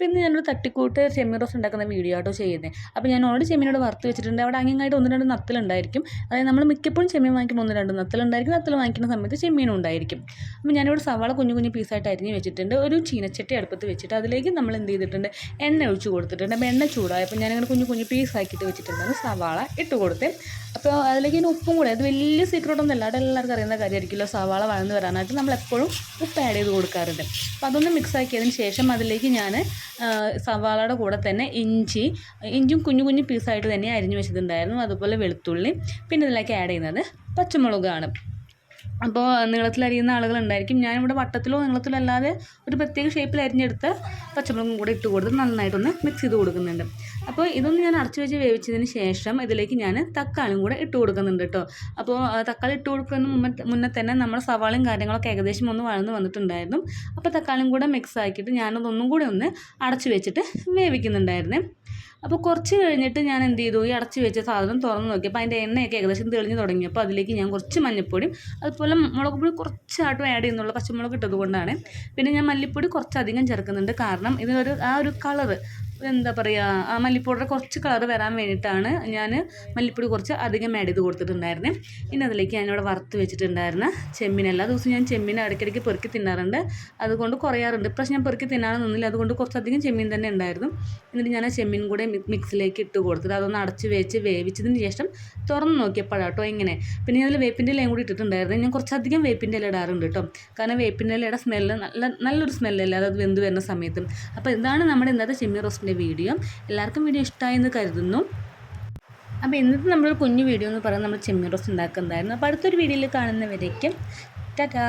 അപ്പോൾ ഇന്ന് ഞാനൊരു തട്ടിക്കൂട്ട് ചെമ്മീൻ റോസ്റ്റ് ഉണ്ടാക്കുന്ന വീഡിയോ ആട്ടോ ചെയ്യുന്നത് അപ്പോൾ ഞാൻ ഓൾറെഡി ചെമ്മീനോട് വറുത്ത് വെച്ചിട്ടുണ്ട്. അവിടെ അങ്ങായിട്ട് ഒന്ന് രണ്ട് നത്തലുണ്ടായിരിക്കും അതായത് നമ്മൾ മിക്കപ്പോഴും ചെമ്മീൻ വാങ്ങിക്കുമ്പോൾ ഒന്ന് രണ്ട് നത്തലുണ്ടായിരിക്കും നത്തൽ വാങ്ങിക്കുന്ന സമയത്ത് ചെമ്മീനും ഉണ്ടായിരിക്കും. അപ്പോൾ ഞാനിവിടെ സവാള കുഞ്ഞു കുഞ്ഞു പീസായിട്ട് അരിഞ്ഞ് വെച്ചിട്ടുണ്ട്. ഒരു ചീനച്ചട്ടി അടുപ്പത്ത് വെച്ചിട്ട് അതിലേക്ക് നമ്മൾ എന്ത് ചെയ്തിട്ടുണ്ട്? എണ്ണ ഒഴിച്ച് കൊടുത്തിട്ടുണ്ട്. അപ്പോൾ എണ്ണ ചൂടായപ്പോൾ ഞാനിങ്ങനെ കുഞ്ഞു കുഞ്ഞു പീസാക്കിയിട്ട് വെച്ചിട്ടുണ്ടായിരുന്നു സവാള ഇട്ട് കൊടുത്ത്. അപ്പോൾ അതിലേക്ക് ഇനി ഉപ്പും കൂടെ. അത് വലിയ സീക്രട്ട് ഒന്നും അവിടെ എല്ലാവർക്കും അറിയുന്ന കാര്യമായിരിക്കുമല്ലോ. സവാള വളർന്ന് വരാനായിട്ട് നമ്മൾ എപ്പോഴും ഉപ്പ് ആഡ് ചെയ്ത് കൊടുക്കാറുണ്ട്. അപ്പോൾ അതൊന്ന് മിക്സ് ആക്കിയതിന് ശേഷം അതിലേക്ക് ഞാൻ സവാളയുടെ കൂടെ തന്നെ ഇഞ്ചി ഇഞ്ചും കുഞ്ഞു കുഞ്ഞു പീസായിട്ട് തന്നെ അരിഞ്ഞു വെച്ചിട്ടുണ്ടായിരുന്നു അതുപോലെ വെളുത്തുള്ളി പിന്നെ ഇതിലേക്ക് ആഡ് ചെയ്യുന്നത് പച്ചമുളകാണ്. അപ്പോൾ അരിയുന്ന ആളുകളുണ്ടായിരിക്കും. ഞാനിവിടെ വട്ടത്തിലോ നീളത്തിലോ അല്ലാതെ ഒരു പ്രത്യേക ഷേപ്പിൽ അരിഞ്ഞെടുത്ത് പച്ചമുളകും കൂടെ ഇട്ട് കൊടുത്ത് നന്നായിട്ടൊന്ന് മിക്സ് ചെയ്ത് കൊടുക്കുന്നുണ്ട്. അപ്പോൾ ഇതൊന്ന് ഞാൻ അടച്ചു വെച്ച് വേവിച്ചതിന് ശേഷം ഇതിലേക്ക് ഞാൻ തക്കാളിയും കൂടെ ഇട്ട് കൊടുക്കുന്നുണ്ട് കേട്ടോ. അപ്പോൾ തക്കാളി ഇട്ട് കൊടുക്കുന്ന മുമ്പ് മുന്നേ തന്നെ നമ്മുടെ സവാളയും കാര്യങ്ങളൊക്കെ ഏകദേശം ഒന്ന് വളർന്ന് വന്നിട്ടുണ്ടായിരുന്നു. അപ്പോൾ തക്കാളിയും കൂടെ മിക്സ് ആക്കിയിട്ട് ഞാനതൊന്നും കൂടെ ഒന്ന് അടച്ചു വെച്ചിട്ട് വേവിക്കുന്നുണ്ടായിരുന്നേ. അപ്പോൾ കുറച്ച് കഴിഞ്ഞിട്ട് ഞാൻ എന്ത് ചെയ്തു? ഈ അടച്ച് വെച്ച സാധനം തുറന്ന് നോക്കിയപ്പോൾ അതിന്റെ എണ്ണയൊക്കെ ഏകദേശം തെളിഞ്ഞ് തുടങ്ങിയപ്പോൾ അതിലേക്ക് ഞാൻ കുറച്ച് മഞ്ഞൾപ്പൊടിയും അതുപോലെ മുളക് പൊടി കുറച്ചായിട്ടും ആഡ് ചെയ്യുന്നുള്ളൂ. പച്ചമുളക് ഇട്ടത് കൊണ്ടാണ്. പിന്നെ ഞാൻ മല്ലിപ്പൊടി കുറച്ചധികം ചേർക്കുന്നുണ്ട്. കാരണം ഇതിനൊരു ആ ഒരു കളറ് എന്താ പറയുക ആ മല്ലിപ്പൊടിയുടെ കുറച്ച് കളർ വരാൻ വേണ്ടിയിട്ടാണ് ഞാൻ മല്ലിപ്പൊടി കുറച്ച് അധികം ആഡ് ചെയ്ത് കൊടുത്തിട്ടുണ്ടായിരുന്നേ. ഇനി അതിലേക്ക് ഞാനിവിടെ വറുത്ത് വെച്ചിട്ടുണ്ടായിരുന്ന ചെമ്മീൻ. എല്ലാ ദിവസവും ഞാൻ ചെമ്മീൻ ഇടയ്ക്കിടയ്ക്ക് പെറുക്കി തിന്നാറുണ്ട്. അതുകൊണ്ട് കുറയാറുണ്ട്. പക്ഷേ ഞാൻ പെറുക്കി തിന്നാൻ നിന്നില്ല. അതുകൊണ്ട് കുറച്ചധികം ചെമ്മീൻ തന്നെ ഉണ്ടായിരുന്നു. എന്നിട്ട് ഞാൻ ആ ചെമ്മീൻ കൂടെ മിക്സിലേക്ക് ഇട്ട് കൊടുത്തിട്ട് അതൊന്ന് അടച്ച് വെച്ച് വേവിച്ചതിന് ശേഷം തുറന്ന് നോക്കിയപ്പോഴാണ് കേട്ടോ ഇങ്ങനെ. പിന്നെ ഞാൻ അതിൽ വേപ്പിന്റെ ഇലയും കൂടി ഇട്ടിട്ടുണ്ടായിരുന്നു. ഞാൻ കുറച്ചധികം വേപ്പിന്റെ ഇല ഇടാറുണ്ട് കേട്ടോ കാരണം വേപ്പിന്റെ ഇലയുടെ സ്മെല്ല് നല്ല നല്ലൊരു സ്മെല്ലല്ലേ അത് വെന്ത് വരുന്ന സമയത്തും. അപ്പോൾ ഇതാണ് നമ്മുടെ ഇന്നത്തെ ചെമ്മീൻ റോസ്റ്റിന്റെ വീഡിയോ എല്ലാവർക്കും വീഡിയോ ഇഷ്ടമായി എന്ന് കരുതുന്നു. അപ്പോൾ ഇന്നത്തെ നമ്മുടെ കുഞ്ഞു വീഡിയോ എന്ന് പറയുന്നത് നമ്മൾ ചെമ്മീൻ റോസ് ഉണ്ടാക്കുന്നതായിരുന്നു. അപ്പോൾ അടുത്തൊരു വീഡിയോയിൽ കാണുന്നവരേക്കും ടാറ്റാ.